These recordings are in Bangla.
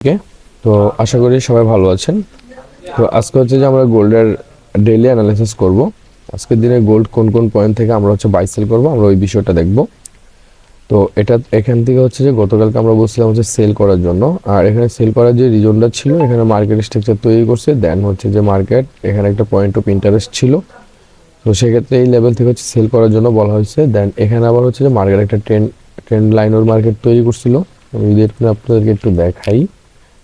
ওকে? তো আশা করি সবাই ভালো আছেন। তো আজকে হচ্ছে যে আমরা গোল্ডের ডেইলি অ্যানালাইসিস করব। আজকের দিনে গোল্ড কোন কোন পয়েন্ট থেকে আমরা হচ্ছে বাই সেল করব, আমরা ওই বিষয়টা দেখব। তো এটা এখান থেকে হচ্ছে যে গতকালকে আমরা বলছিলাম হচ্ছে সেল করার জন্য। আর এখানে সেল করার যে রিজনটা ছিল, এখানে মার্কেট স্ট্রাকচার তৈরি করছে। দেন হচ্ছে যে মার্কেট এখানে একটা পয়েন্ট অফ ইন্টারেস্ট ছিল। তো সেক্ষেত্রে এই লেভেল থেকে হচ্ছে সেল করার জন্য বলা হয়েছে। দেন এখানে আবার হচ্ছে যে মার্কেট একটা ট্রেন্ড ট্রেন্ড লাইনের মার্কেট তৈরি করছিল। আমি যদি একটু আপনাদেরকে একটু দেখাই।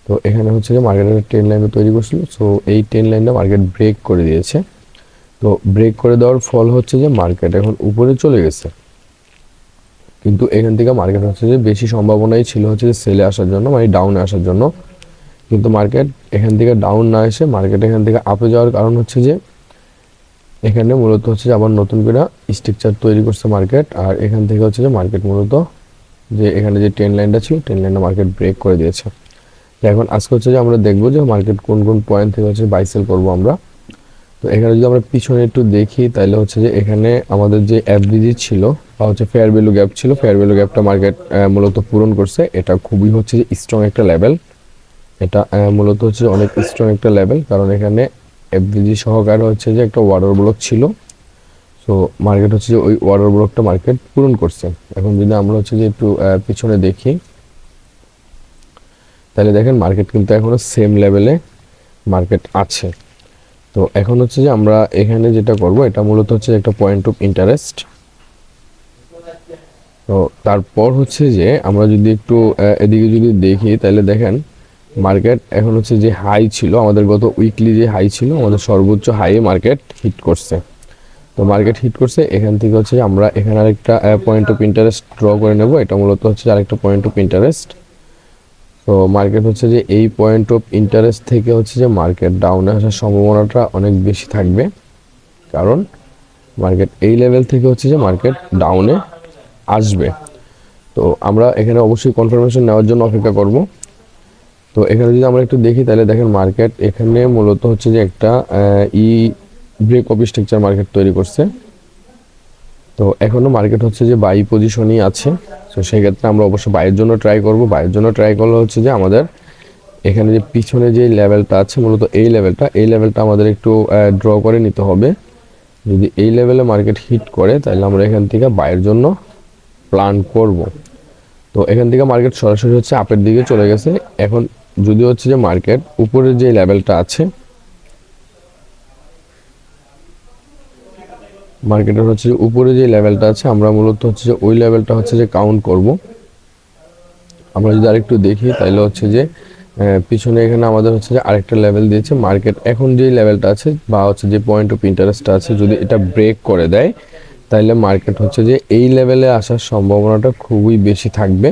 তো এখানে হচ্ছে যে মার্কেটের ট্রেন লাইনও তৈরি করছিল। সো এই ট্রেন লাইনটা মার্কেট ব্রেক করে দিয়েছে। তো ব্রেক করে দেওয়ার ফল হচ্ছে যে মার্কেট এখন উপরে চলে গেছে। কিন্তু এখান থেকে মার্কেট হচ্ছে যে বেশি সম্ভাবনাই ছিল হচ্ছে যে সেলে আসার জন্য মানে ডাউনে আসার জন্য। কিন্তু মার্কেট এখান থেকে ডাউন না এসে মার্কেট এখান থেকে আপে যাওয়ার কারণ হচ্ছে যে, এখানে মূলত হচ্ছে যে আবার নতুন করে স্ট্রাকচার তৈরি করছে মার্কেট আর এখান থেকে হচ্ছে যে মার্কেট মূলত যে এখানে যে ট্রেন লাইনটা ছিল ট্রেন লাইনটা মার্কেট ব্রেক করে দিয়েছে। এখন আজকে হচ্ছে যে আমরা দেখব যে মার্কেট কোন কোন পয়েন্ট থেকে হচ্ছে বাই সেল করব আমরা। তো এখানে যদি আমরা পিছনে একটু দেখি, তাহলে হচ্ছে যে এখানে আমাদের যে অ্যাভারেজি ছিল বা হচ্ছে ফেয়ার ভ্যালু গ্যাপ ছিল ফেয়ার ভ্যালু গ্যাপটা মার্কেট মূলত পূরণ করছে। এটা খুবই হচ্ছে যে স্ট্রং একটা লেভেল এটা মূলত হচ্ছে অনেক স্ট্রং একটা লেভেল কারণ এখানে এফবিজি সহকারে হচ্ছে যে একটা ওয়াটার ব্লক ছিল। সো মার্কেট হচ্ছে যে ওই ওয়াটার ব্লকটা মার্কেট পূরণ করছে। এখন যদি আমরা হচ্ছে যে একটু পিছনে দেখি তাহলে দেখেন মার্কেট কিন্তু এখনও সেম লেভেলে মার্কেট আছে। তো এখন হচ্ছে যে আমরা এখানে যেটা করব, এটা মূলত হচ্ছে একটা পয়েন্ট অফ ইন্টারেস্ট তো তারপর হচ্ছে যে আমরা যদি একটু এদিকে যদি দেখি, তাহলে দেখেন মার্কেট এখন হচ্ছে যে হাই ছিল, আমাদের গত উইকলি যে হাই ছিল, আমাদের সর্বোচ্চ হাইয়ে মার্কেট হিট করছে। তো মার্কেট হিট করছে, এখান থেকে হচ্ছে আমরা এখানে আরেকটা পয়েন্ট অফ ইন্টারেস্ট ড্র করে নেব। এটা মূলত হচ্ছে আরেকটা পয়েন্ট অফ ইন্টারেস্ট তো মার্কেট হচ্ছে যে এই পয়েন্ট অফ ইন্টারেস্ট থেকে হচ্ছে যে মার্কেট ডাউনে আসার সম্ভাবনাটা অনেক বেশি থাকবে। কারণ মার্কেট এই লেভেল থেকে হচ্ছে যে মার্কেট ডাউনে আসবে। তো আমরা এখানে অবশ্যই কনফার্মেশন নেওয়ার জন্য অপেক্ষা করব। তো এখানে যদি আমরা একটু দেখি, তাহলে দেখেন মার্কেট এখানে মূলত হচ্ছে যে একটা ই ব্রেক অফ স্ট্রাকচার মার্কেট তৈরি করছে। তো এখনও মার্কেট হচ্ছে যে বাই পজিশনই আছে। তো সেক্ষেত্রে আমরা অবশ্যই বাইয়ের জন্য ট্রাই করব। বাইয়ের জন্য ট্রাই করলে হচ্ছে যে আমাদের এখানে যে পিছনে যে লেভেলটা আছে, মূলত এই লেভেলটা এই লেভেলটা আমাদের একটু ড্র করে নিতে হবে। যদি এই লেভেলে মার্কেট হিট করে, তাহলে আমরা এখান থেকে বাইয়ের জন্য প্ল্যান করব। তো এখান থেকে মার্কেট সরাসরি হচ্ছে আপের দিকে চলে গেছে। এখন যদি হচ্ছে যে মার্কেট উপরের যে লেভেলটা আছে মার্কেটের হচ্ছে যে উপরে যে লেভেলটা আছে, আমরা মূলত হচ্ছে যে ওই লেভেলটা হচ্ছে যে কাউন্ট করব। আমরা যদি আরেকটু দেখি তাহলে হচ্ছে যে পিছনে এখানে আমাদের হচ্ছে যে আরেকটা লেভেল দিয়েছে মার্কেট এখন যে লেভেলটা আছে বা হচ্ছে যে পয়েন্ট অফ ইন্টারেস্টটা আছে, যদি এটা ব্রেক করে দেয় তাহলে মার্কেট হচ্ছে যে এই লেভেলে আসার সম্ভাবনাটা খুবই বেশি থাকবে।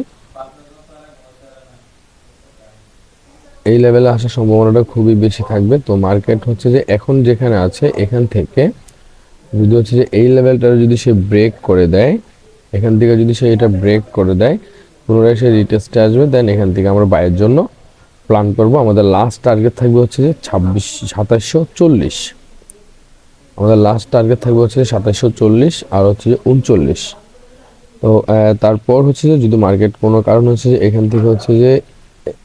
এই লেভেলে আসার সম্ভাবনাটা খুবই বেশি থাকবে। তো মার্কেট হচ্ছে যে এখন যেখানে আছে, এখান থেকে যদি হচ্ছে যে এই লেভেলটা যদি সে ব্রেক করে দেয়, এখান থেকে যদি সে এটা ব্রেক করে দেয়, পুনরায় সে রিটেস্টে আসবে দেন এখান থেকে আমরা বাইয়ের জন্য প্ল্যান করব। আমাদের লাস্ট টার্গেট থাকবে হচ্ছে যে ছাব্বিশ, সাতাশশো চল্লিশ। আমাদের লাস্ট টার্গেট থাকবে হচ্ছে যে সাতাশশো চল্লিশ আর হচ্ছে যে উনচল্লিশ। তো তারপর হচ্ছে যে যদি মার্কেট কোনো কারণ হচ্ছে যে এখান থেকে হচ্ছে যে,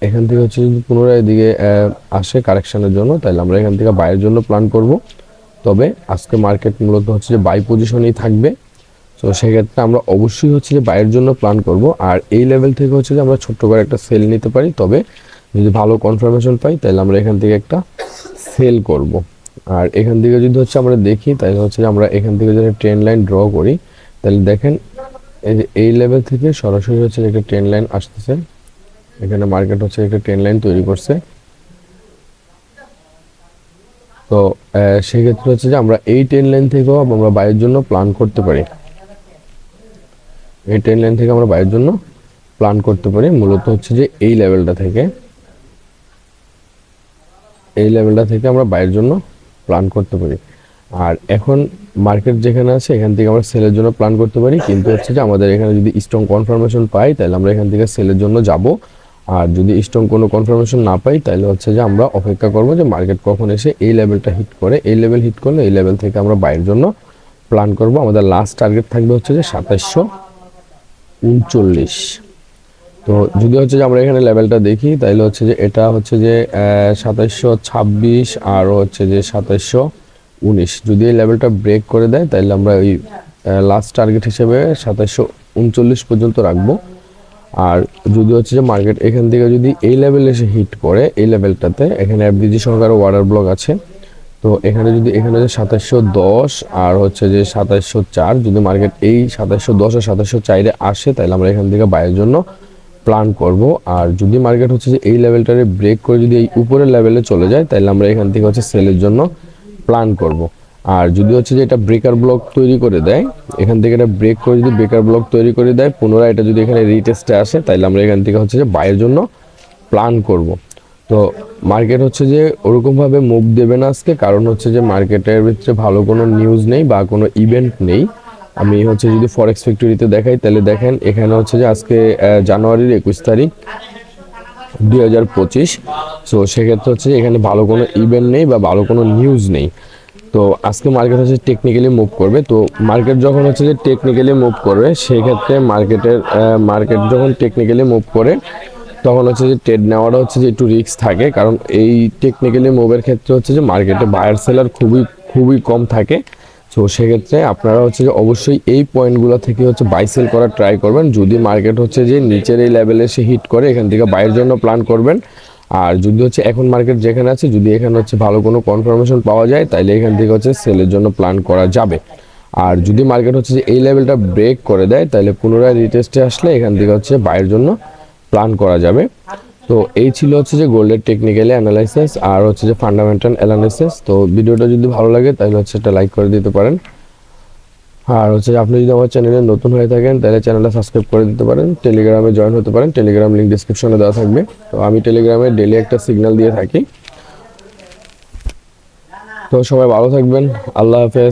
এখান থেকে হচ্ছে যদি পুনরায় এদিকে আসে কারেকশানের জন্য, তাহলে আমরা এখান থেকে বাইয়ের জন্য প্ল্যান করব। তবে আজকে মার্কেট মূলত হচ্ছে যে বাই পজিশনেই থাকবে। তো সেক্ষেত্রে আমরা অবশ্যই হচ্ছে যে বাইয়ের জন্য প্ল্যান করব। আর এই লেভেল থেকে হচ্ছে যে আমরা ছোট্ট করে একটা সেল নিতে পারি। তবে যদি ভালো কনফার্মেশন পাই, তাহলে আমরা এখান থেকে একটা সেল করব। আর এখান থেকে যদি হচ্ছে আমরা দেখি, তাহলে হচ্ছে যে আমরা এখান থেকে যদি ট্রেন লাইন ড্র করি, তাহলে দেখেন এই যে এই লেভেল থেকে সরাসরি হচ্ছে একটা ট্রেন লাইন আসতেছে। এখানে মার্কেট হচ্ছে একটা ট্রেন লাইন তৈরি করছে। তো সেক্ষেত্রে হচ্ছে যে আমরা এই ট্রেন লাইন থেকেও আমরা বাইরের জন্য প্ল্যান করতে পারি। এই ট্রেন লাইন থেকে আমরা বাইরের জন্য প্ল্যান করতে পারি। মূলত হচ্ছে যে এই লেভেলটা থেকে। এই লেভেলটা থেকে আমরা বাইরের জন্য প্ল্যান করতে পারি। আর এখন মার্কেট যেখানে আছে, এখান থেকে আমরা সেলের জন্য প্ল্যান করতে পারি। কিন্তু হচ্ছে যে আমাদের এখানে যদি স্ট্রং কনফার্মেশন পাই, তাহলে আমরা এখান থেকে সেলের জন্য যাব। আর যদি স্ট্রং কোনো কনফার্মেশন না পাই তাহলে হচ্ছে যে আমরা অপেক্ষা করব যে মার্কেট কখন এসে এই লেভেলটা হিট করে, এই লেভেল হিট করলে এই লেভেল থেকে আমরা বাইরের জন্য প্ল্যান করব। আমাদের লাস্ট টার্গেট থাকবে হচ্ছে যে সাতাশশো উনচল্লিশ। তো যদি হচ্ছে যে আমরা এখানে লেভেলটা দেখি তাহলে হচ্ছে যে এটা হচ্ছে যে সাতাশশো ছাব্বিশ আর হচ্ছে যে সাতাশশো উনিশ। যদি এই লেভেলটা ব্রেক করে দেয় তাহলে আমরা ওই লাস্ট টার্গেট হিসেবে সাতাশশো উনচল্লিশ পর্যন্ত রাখব। আর যদি হচ্ছে যে মার্কেট এখান থেকে যদি এই লেভেলে এসে হিট করে, এই লেভেলটাতে এখানে এফডিজি সরকার ওয়াটার ব্লক আছে, তো এখানে যদি, এখানে যে সাতাশশো দশ আর হচ্ছে যে সাতাশশো চার, যদি মার্কেট এই সাতাশশো দশ আর সাতাশশো চারে আসে, তাহলে আমরা এখান থেকে বাইরের জন্য প্ল্যান করব। আর যদি মার্কেট হচ্ছে যে এই লেভেলটারে ব্রেক করে যদি এই উপরের লেভেলে চলে যায়, তাহলে আমরা এখান থেকে হচ্ছে সেলের জন্য প্ল্যান করব। আর যদি হচ্ছে যে এটা ব্রেকার ব্লক তৈরি করে দেয়, এখান থেকে এটা ব্রেক করে যদি ব্রেকার ব্লক তৈরি করে দেয়, পুনরায় এটা যদি এখানে রিটেস্টে আসে তাহলে আমরা এখান থেকে হচ্ছে যে বাইয়ের জন্য প্ল্যান করব। তো মার্কেট হচ্ছে যে ওরকমভাবে মুভ দেবে না আজকে, কারণ হচ্ছে যে মার্কেটের ভিতরে ভালো কোনো নিউজ নেই বা কোনো ইভেন্ট নেই। আমি হচ্ছে যদি ফরেক্স ফ্যাক্টরিতে দেখাই, তাহলে দেখেন এখানে হচ্ছে যে আজকে জানুয়ারির একুশ তারিখ, দুই হাজার পঁচিশ। সো সেক্ষেত্রে হচ্ছে এখানে ভালো কোনো ইভেন্ট নেই বা ভালো কোনো নিউজ নেই। তো আজকে মার্কেট হচ্ছে টেকনিক্যালি মুভ করবে। তো মার্কেট যখন হচ্ছে যে টেকনিক্যালি মুভ করবে সেই ক্ষেত্রে মার্কেটের মার্কেট যখন টেকনিক্যালি মুভ করে, তখন হচ্ছে যে ট্রেড নেওয়াটা হচ্ছে যে একটু রিস্ক থাকে। কারণ এই টেকনিক্যালি মুভের ক্ষেত্রে হচ্ছে যে মার্কেটে বায়ার সেলার খুবই খুবই কম থাকে। তো সেক্ষেত্রে আপনারা হচ্ছে যে অবশ্যই এই পয়েন্টগুলো থেকে হচ্ছে বাই সেল করার ট্রাই করবেন। যদি মার্কেট হচ্ছে যে নিচের এই লেভেলে সে হিট করে, এখান থেকে বাইরের জন্য প্ল্যান করবেন। আর যদি হচ্ছে এখন মার্কেট যেখানে আছে, যদি এখানে হচ্ছে ভালো কোনো কনফার্মেশন পাওয়া যায় তাহলে এখান থেকে হচ্ছে সেলের জন্য প্ল্যান করা যাবে। আর যদি মার্কেট হচ্ছে যে এই লেভেলটা ব্রেক করে দেয় তাহলে পুনরায় রিটেস্টে আসলে এখান থেকে হচ্ছে বাইরের জন্য প্ল্যান করা যাবে। তো এই ছিল হচ্ছে যে গোল্ডের টেকনিক্যালি অ্যানালাইসিস আর হচ্ছে যে ফান্ডামেন্টাল অ্যানালাইসিস তো ভিডিওটা যদি ভালো লাগে তাহলে হচ্ছে একটা লাইক করে দিতে পারেন। আর হচ্ছে আপনি যদি আমার চ্যানেলে নতুন হয়ে থাকেন, তাহলে চ্যানেলটা সাবস্ক্রাইব করে দিতে পারেন। টেলিগ্রামে জয়েন হতে পারেন। টেলিগ্রাম লিঙ্ক ডিসক্রিপশনে দেওয়া থাকবে। তো আমি টেলিগ্রামে ডেলি একটা সিগন্যাল দিয়ে থাকি। তো সবাই ভালো থাকবেন। আল্লাহ হাফেজ।